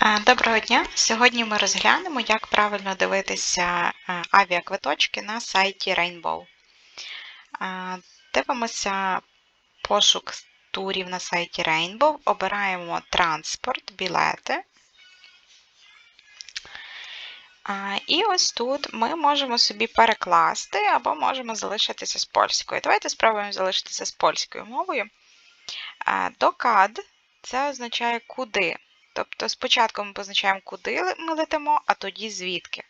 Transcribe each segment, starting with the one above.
Е, Доброго дня! Сьогодні ми розглянемо, як правильно дивитися е, авіаквиточки на сайті Rainbow. Е, Дивимося пошук турів на сайті Rainbow, обираємо транспорт, білети. І ось тут ми можемо собі перекласти або можемо залишитися з польською. Давайте спробуємо залишитися з польською мовою. Докад це означає куди. Тобто спочатку ми позначаємо, куди ми летимо, а тоді звідки.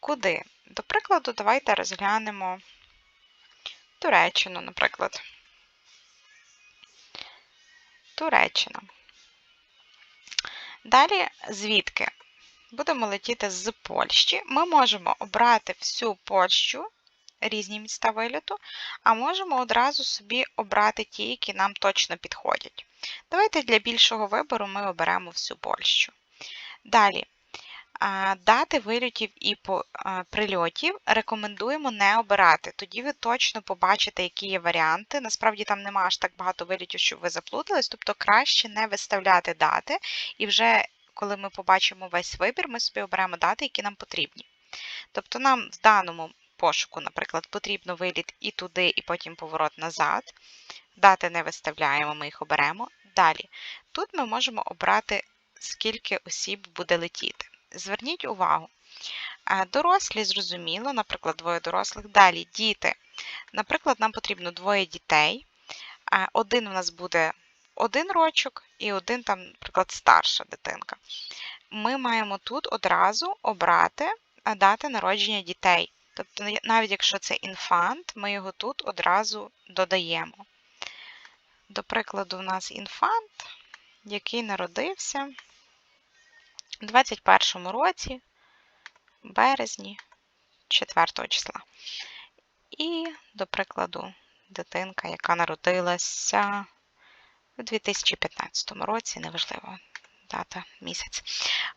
Куди? До прикладу, давайте розглянемо Туреччину, наприклад. Туреччина. Далі звідки? Будемо летіти з Польщі. Ми можемо обрати всю Польщу, різні міста виліту, а можемо одразу собі обрати ті, які нам точно підходять. Давайте для більшого вибору ми оберемо всю Польщу. Далі, дати вильотів і прильотів рекомендуємо не обирати. Тоді ви точно побачите, які є варіанти. Насправді там немає аж так багато вильотів, щоб ви заплутались, тобто краще не виставляти дати. І вже коли ми побачимо весь вибір, ми собі оберемо дати, які нам потрібні. Тобто нам в даному пошуку, наприклад, потрібно виліт і туди, і потім поворот назад. Дати не виставляємо, ми їх оберемо. Далі. Тут ми можемо обрати, скільки осіб буде летіти. Зверніть увагу. Дорослі, зрозуміло, наприклад, двоє дорослих. Далі діти. Наприклад, нам потрібно двоє дітей. Один у нас буде один рочок і один, там, наприклад, старша дитинка. Ми маємо тут одразу обрати дати народження дітей. Тобто, навіть якщо це інфант, ми його тут одразу додаємо. До прикладу, у нас інфант, який народився у 21 році, березні 4 числа. І, до прикладу, дитинка, яка народилася у 2015 році, неважливо, дата, місяць.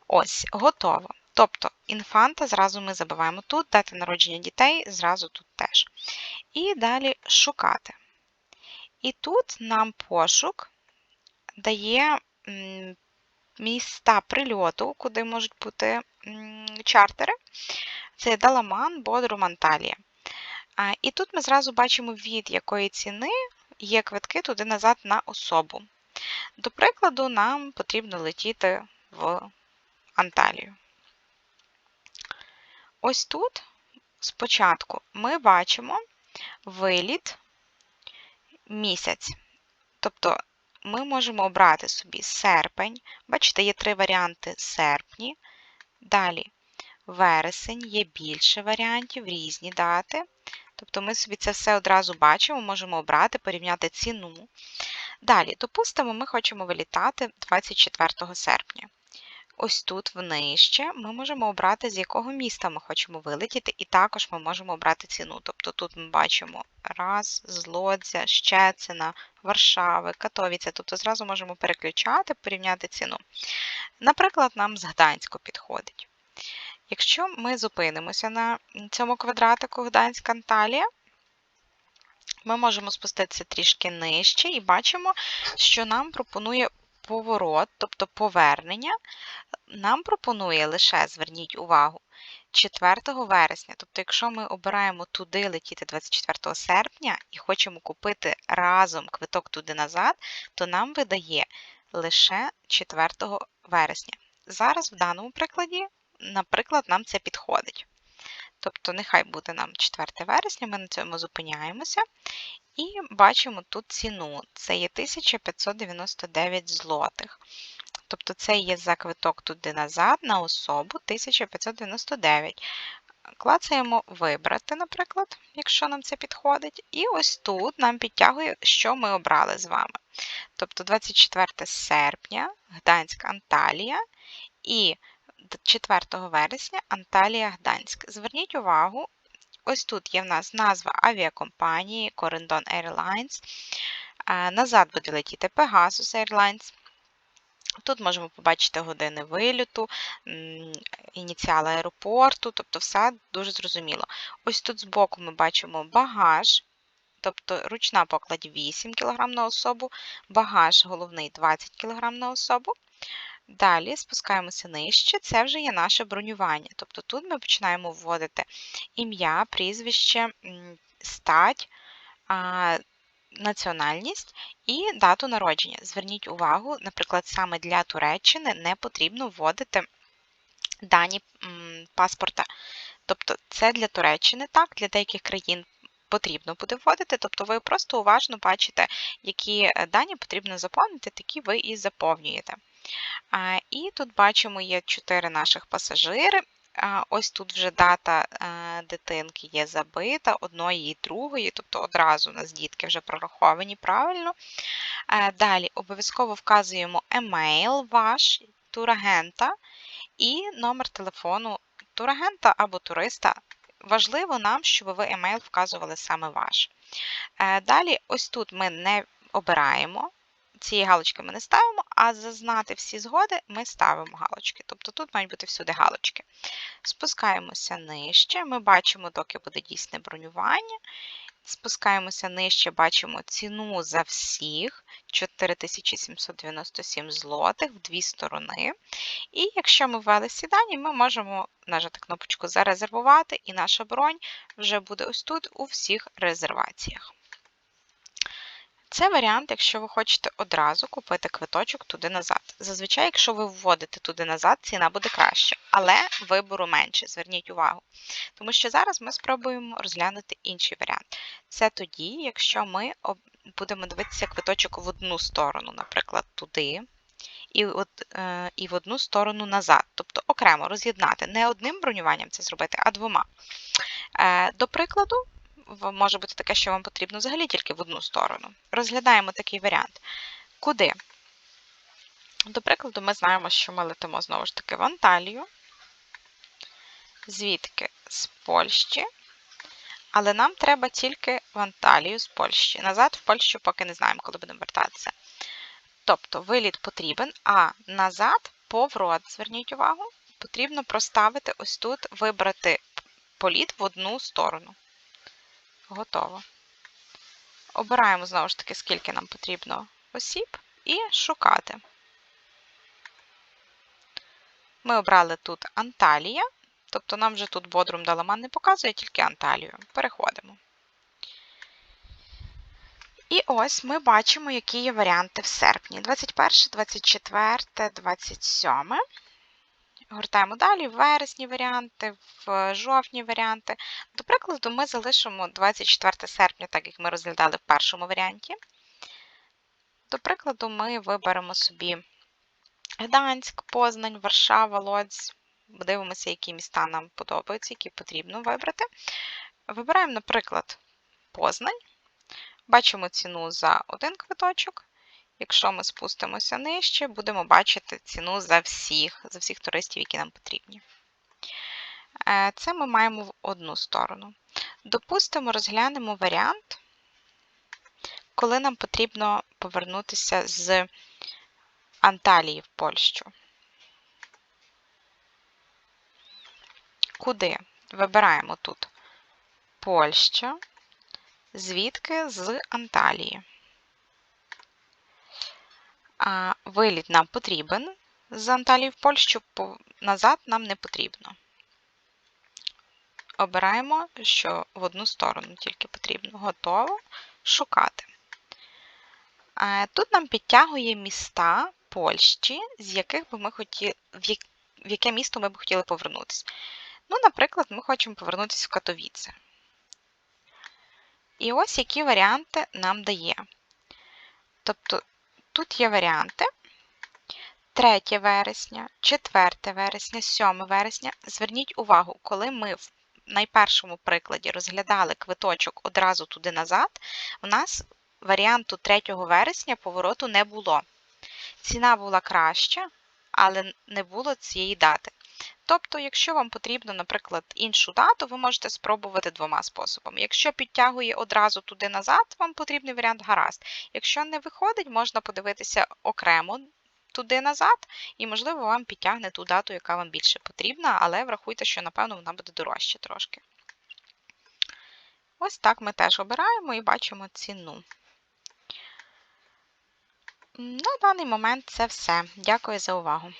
Ось, готово. Тобто інфанта зразу ми забиваємо тут, дати народження дітей зразу тут теж. І далі шукати. І тут нам пошук дає міста прильоту, куди можуть бути чартери. Це Даламан, Бодрум, Анталія. І тут ми зразу бачимо, від якої ціни є квитки туди назад на особу. До прикладу, нам потрібно летіти в Анталію. Ось тут спочатку ми бачимо виліт місяць. Тобто ми можемо обрати собі серпень. Бачите, є три варіанти серпні. Далі вересень, є більше варіантів, різні дати. Тобто ми собі це все одразу бачимо, можемо обрати, порівняти ціну. Далі, допустимо, ми хочемо вилітати 24 серпня. Ось тут внижче ми можемо обрати, з якого міста ми хочемо вилетіти, і також ми можемо обрати ціну. Тобто тут ми бачимо раз, Злодзя, Щецина, Варшави, Катовіця. Тобто зразу можемо переключати, порівняти ціну. Наприклад, нам з Гданську підходить. Якщо ми зупинимося на цьому квадратику Гданська Анталія, ми можемо спуститися трішки нижче і бачимо, що нам пропонує поворот, тобто повернення, нам пропонує лише, зверніть увагу, 4 вересня. Тобто, якщо ми обираємо туди летіти 24 серпня і хочемо купити разом квиток туди назад, то нам видає лише 4 вересня. Зараз в даному прикладі, наприклад, нам це підходить. Тобто, нехай буде нам 4 вересня, ми на цьому зупиняємося. І бачимо тут ціну. Це є 1599 злотих. Тобто це є за квиток туди назад на особу 1599. Клацаємо Вибрати, наприклад, якщо нам це підходить. І ось тут нам підтягує, що ми обрали з вами. Тобто 24 серпня, Гданськ, Анталія і 4 вересня Анталія Гданськ. Зверніть увагу, ось тут є в нас назва авіакомпанії Corendon Airlines. Назад буде летіти Pegasus Airlines. Тут можемо побачити години вильоту, ініціали аеропорту, тобто все дуже зрозуміло. Ось тут збоку ми бачимо багаж, тобто ручна покладь 8 кг на особу, багаж головний 20 кг на особу. Далі спускаємося нижче, це вже є наше бронювання. Тобто тут ми починаємо вводити ім'я, прізвище, стать, національність і дату народження. Зверніть увагу, наприклад, саме для Туреччини не потрібно вводити дані паспорта. Тобто це для Туреччини так, для деяких країн потрібно буде вводити, тобто ви просто уважно бачите, які е, дані потрібно заповнити, такі ви і заповнюєте. І тут бачимо, є чотири наших пасажири. Ось тут вже дата е, дитинки є забита, одної і другої, тобто одразу у нас дітки вже прораховані правильно. Е, далі обов'язково вказуємо емейл ваш турагента і номер телефону турагента або туриста. Важливо нам, щоб ви емейл вказували саме ваш. Е, далі, ось тут ми не обираємо цієї галочки ми не ставимо, а зазнати всі згоди ми ставимо галочки. Тобто тут мають бути всюди галочки. Спускаємося нижче, ми бачимо, доки буде дійсне бронювання. Спускаємося нижче, бачимо ціну за всіх 4797 злотих в дві сторони. І якщо ми ввели ці дані, ми можемо нажати кнопочку Зарезервувати, і наша бронь вже буде ось тут у всіх резерваціях. Це варіант, якщо ви хочете одразу купити квиточок туди-назад. Зазвичай, якщо ви вводите туди-назад, ціна буде краща, але вибору менше, зверніть увагу. Тому що зараз ми спробуємо розглянути інший варіант. Це тоді, якщо ми будемо дивитися квиточок в одну сторону, наприклад, туди, і от, е, і в одну сторону назад. Тобто окремо роз'єднати. Не одним бронюванням це зробити, а двома. Е, До прикладу, може бути таке, що вам потрібно взагалі тільки в одну сторону. Розглядаємо такий варіант. Куди? До прикладу, ми знаємо, що ми летимо знову ж таки в Анталію, звідки з Польщі. Але нам треба тільки в Анталію з Польщі. Назад в Польщу поки не знаємо, коли будемо вертатися. Тобто виліт потрібен, а назад поворот, зверніть увагу, потрібно проставити ось тут, вибрати політ в одну сторону. Готово. Обираємо знову ж таки, скільки нам потрібно осіб, і шукати. Ми обрали тут Анталія, тобто нам вже тут Бодрум Даламан не показує, тільки Анталію. Переходимо. І ось ми бачимо, які є варіанти в серпні: 21, 24, 27. Гортаємо далі, в вересні варіанти, в жовтні варіанти. До прикладу, ми залишимо 24 серпня, так як ми розглядали в першому варіанті. До прикладу, ми виберемо собі Гданськ, Познань, Варшава, Лодзь. Дивимося, які міста нам подобаються, які потрібно вибрати. Вибираємо, наприклад, Познань. Бачимо ціну за один квиточок. Якщо ми спустимося нижче, будемо бачити ціну за всіх, за всіх туристів, які нам потрібні. Е, це ми маємо в одну сторону. Допустимо, розглянемо варіант, коли нам потрібно повернутися з Анталії в Польщу. Куди? Вибираємо тут Польща, звідки з Анталії. Виліт нам потрібен з Анталії в Польщу, назад нам не потрібно. Обираємо, що в одну сторону тільки потрібно. Готово шукати. Тут нам підтягує міста Польщі, з яких би ми хотіли, в яке місто ми б хотіли повернутися. Ну, наприклад, ми хочемо повернутися в Катовіце. І ось які варіанти нам дає. Тобто Тут є варіанти. 3 вересня, 4 вересня, 7 вересня. Зверніть увагу, коли ми в найпершому прикладі розглядали квиточок одразу туди назад, у нас варіанту 3 вересня повороту не було. Ціна була краща, але не було цієї дати. Тобто, якщо вам потрібно, наприклад, іншу дату, ви можете спробувати двома способами. Якщо підтягує одразу туди назад, вам потрібний варіант гаразд. Якщо не виходить, можна подивитися окремо туди назад, і, можливо, вам підтягне ту дату, яка вам більше потрібна, але врахуйте, що, напевно, вона буде дорожче трошки. Ось так ми теж обираємо і бачимо ціну. На даний момент це все. Дякую за увагу.